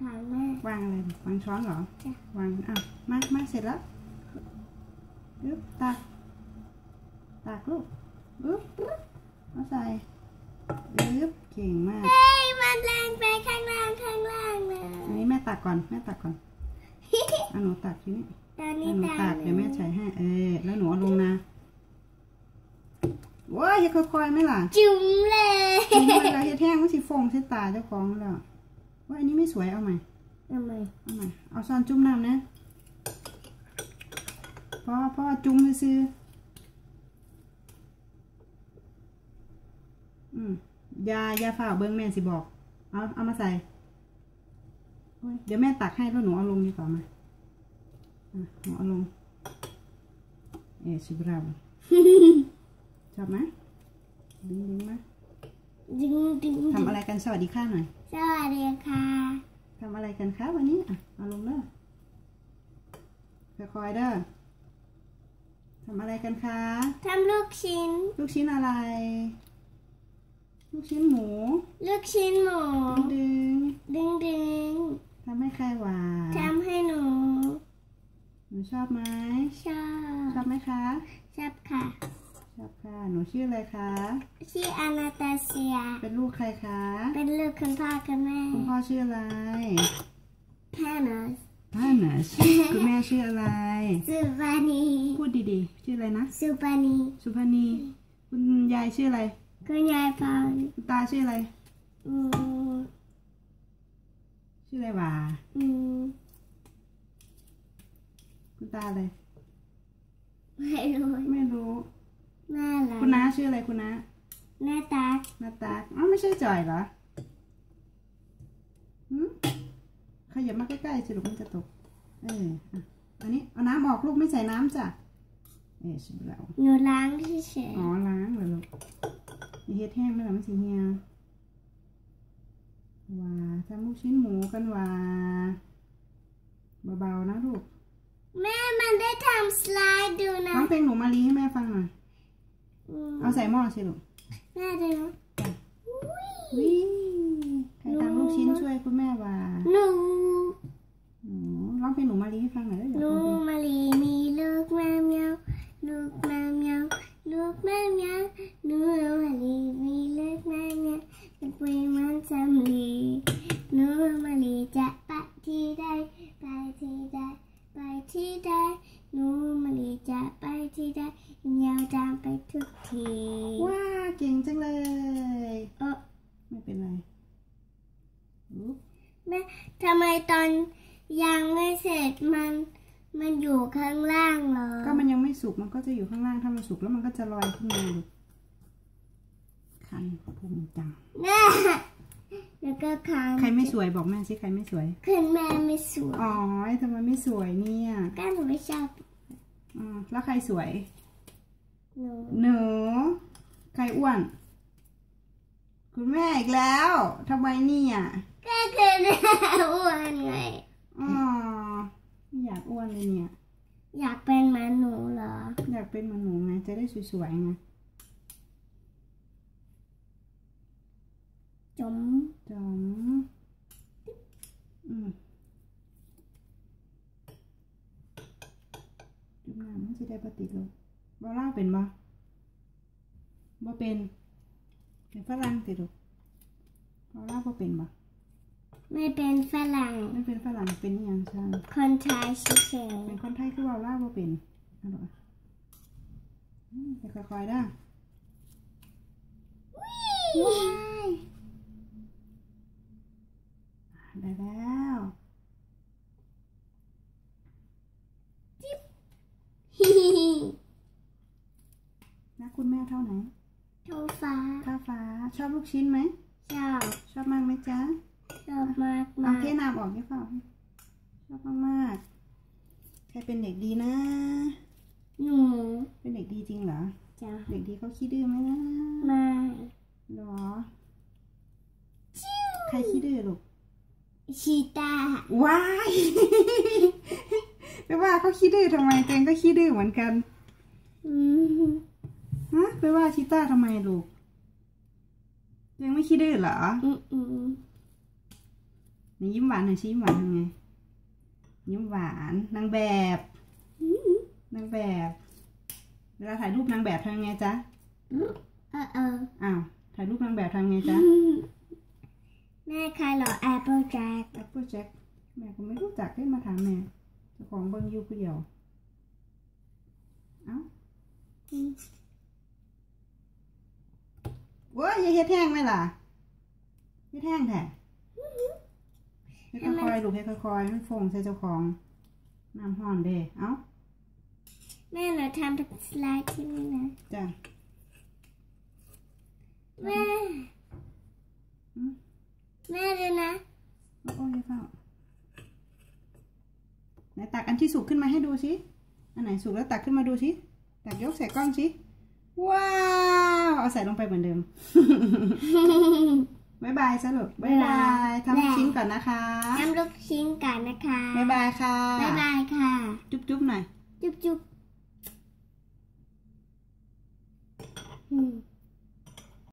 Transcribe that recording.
ค่ะแม่วางอะไรวางช้อนเหรอ จ้ะ วางอะมามาเสร็จแล้วอึ๊บตักตักลูกอึ๊บเอาใส่อึ๊บเก่งมาก เฮ้ยมันแรงไปข้างล่างข้างล่างเลยอันนี้แม่ตักก่อนแม่ตักก่อนเอาหนูตักทีนี้ตอนเอานี้หนูตาตักเดี๋ยวแม่ใส่ให้เออแล้วหนูเอาลงนะว้ายอย่าค่อยๆไหมล่ะ จุ๋มเลยจริงๆเราเฮ็ดแห้งมันสิฟงใส่ตาเจ้าของแล้ว ว่าอันนี้ไม่สวยเอาใหม่ทำไมเอาใหม่เอาซ่อนจุ่มน้ำนะพ่อพ่อจุ่มซื้อๆอืมอยาอยาฝ่าเบิ้งแม่สิบอก เอาเอามาใส่โอ้ยเดี๋ยวแม่ตักให้แล้วหนูเอาลงดีกว่ามาอะหนูเอาลง เอชิบราวชอบไหมดึงดึงไหม ดึงดึงทำอะไรกันสวัสดีค่ะหน่อย สวัสดีค่ะทำอะไรกันคะวันนี้อะเอาลงเด้อค่อยๆเด้อทำอะไรกันคะทำลูกชิ้น ลูกชิ้นอะไร ลูกชิ้นหมู ลูกชิ้นหมู ดึงดึงดึงๆทำให้ใครหวานทำให้หนู หนูชอบไหมชอชอบบไหมคะ ชอบค่ะ ชอบค่ะ หนูชื่ออะไรคะ ชื่ออานาตาเซีย เป็นลูกใครคะ เป็นลูกคุณพ่อคุณแม่ คุณพ่อชื่ออะไรแพนอสพ่อนะคุณแม่ชื่ออะไร สุปานี พูดดีๆ ชื่ออะไรนะ สุปานี สุพนี คุณยายชื่ออะไร คุณยายพรคุณตาชื่ออะไรอืมชื่ออะไรวะอืมคุณตาอะไร ไม่รู้ ไม่รู้แม่อะไร คุณน้าชื่ออะไรคุณน้าแม่ตาหน้าตาอ้าวไม่ใช่จ่อยเหรอหืมขยับมาใกล้ๆสิลูกมันจะตก เอออะอันนี้เอาน้ำออกลูกไม่ใส่น้ำจ้ะ เอ๊ะชิบแล้วหนูล้างเฉยอ๋อล้างเลยลูกอย่าเฮ็ดแห้งไม่หรอมันสิเหี่ยวว่าทำลูกชิ้นหมูกันว่าเบาๆนะลูกๆแม่มันได้ทำสไลด์ดูนะร้องเพลงหนูมาลีให้แม่ฟังหน่อยอืม เอาใส่หม้อสิลูกแม่ดูวิใครทำลูกชิ้นช่วยคุณแม่ว่าหนูหนูร้องเพลงหนูมาลีให้ฟังหน่อยได้หไหนูมมาลีมีลูกแมวเมียวลูกแมวเมียวลูกแมวเมียวหนูมาลีมีลูกแมวเมียวเป็นปุยมันสำลีหนูมาลีจะไปที่ใดไปที่ใดไปที่ใดหนูมาลีจะไปที่ใดยาวตามไป ทุกที ว้าเก่งจังเลย เออไม่เป็นไรอุ๊บแม่ทำไมตอนยังไม่เสร็จมันมันอยู่ข้างล่างเหรอ ก็มันยังไม่สุกมันก็จะอยู่ข้างล่างถ้ามันสุกแล้วมันก็จะลอยขึ้นมาลูกคันพุงจังแม่แล้วก็ค้างใครไม่สวยบอกแม่สิใครไม่สวยคุณแม่ไม่สวย อ๋อทำไมไม่สวยเนี่ยก็หนูไม่ชอบอ๋อแล้วใครสวย หนูหนู ใครอ้วน คุณแม่อีกแล้วทำไมเนี่ยก็คือแม่อ้วนไงอ๋อไม่อยากอ้วนเลยเนี่ย อยากเป็นเหมือนหนูเหรอ อยากเป็นเหมือนหนูไงจะได้สวยๆไงจมจอมอืมจุ่มน้ำมันจะได้ปฏิดลง บ่เล่าเป็นบ่บ่เป็นเป็นฝรั่งติดลูกบ่เล่าบ่เป็นบ่ไม่เป็นฝรั่งไม่เป็นฝรั่งเป็นอหย่างช่างคนไทยเฉยเป็นคนไทยคือบ่เล่าบ่เป็นเอาลูกอืมไปค่อยๆเด้อๆว้ายได้แล้ว ฮิฮิฮิ นะคุณแม่ เท่าไหนท้องฟ้าท้าฟ้า ชอบลูกชิ้นไหม ชอบ ชอบมากไหมจ๊ะ ชอบมากเอามากเทน้ำออกได้เปล่าชอบมากๆใครเป็นเด็กดีนะ หนู เป็นเด็กดีจริงเหรอ จ้ะ เด็กดีเขาขี้ดื้อไหมนะ ไมาหรอ ใครขี้ดื้อลูกชีตาว้ายไปว่าเขาขี้ดื้อทำไมตัวเองก็ขี้ดื้อเหมือนกัน อืมฮะ ไปว่าชิต้าทำไมลูกตัวเองไม่ขี้ดื้อเหรออืมอืมไหนยิ้มหวานหน่อยชี้ยิ้มหวานทำไง ยิ้มหวานนางแบบนางแบบ เวลาถ่ายรูปนางแบบทำไงจ๊ะเออเอออ้าวถ่ายรูปนางแบบทำไงจ๊ะ แม่ใครเหรอแอปเปิลแจ็คแอปเปิลแจ็คแม่ก็ไม่รู้จักได้มาถามแม่เจ้าของเบิ้งอยูผู้เดียวเอ้าโว้ยอย่าเฮ็ดแห้งไหมล่ะเฮ็ดแห้งแท้เฮ็ดค่อยๆลูกเฮ็ดค่อยๆมันฟงใส่เจ้าของน้ำห้อนเด้เอ้าแม่หนูทำเป็นสไลด์ที่นี่นะจ้ะแม่อืมแม่ดูนะโอ้ยเข้าไหนตักอันที่สุกขึ้นมาให้ดูสิอันไหนสุกแล้วตักขึ้นมาดูสิตักยกใส่กล้องสิว้าว เอาใส่ลงไปเหมือนเดิมบ๊ายบายสรุปบ๊ายบายทำลูกชิ้นก่อนนะคะทำลูกชิ้นกันนะคะบ๊ายบายค่ะบ๊ายบายค่ะ จุ๊บจุ๊บหน่อย จุ๊บจุ๊บอืม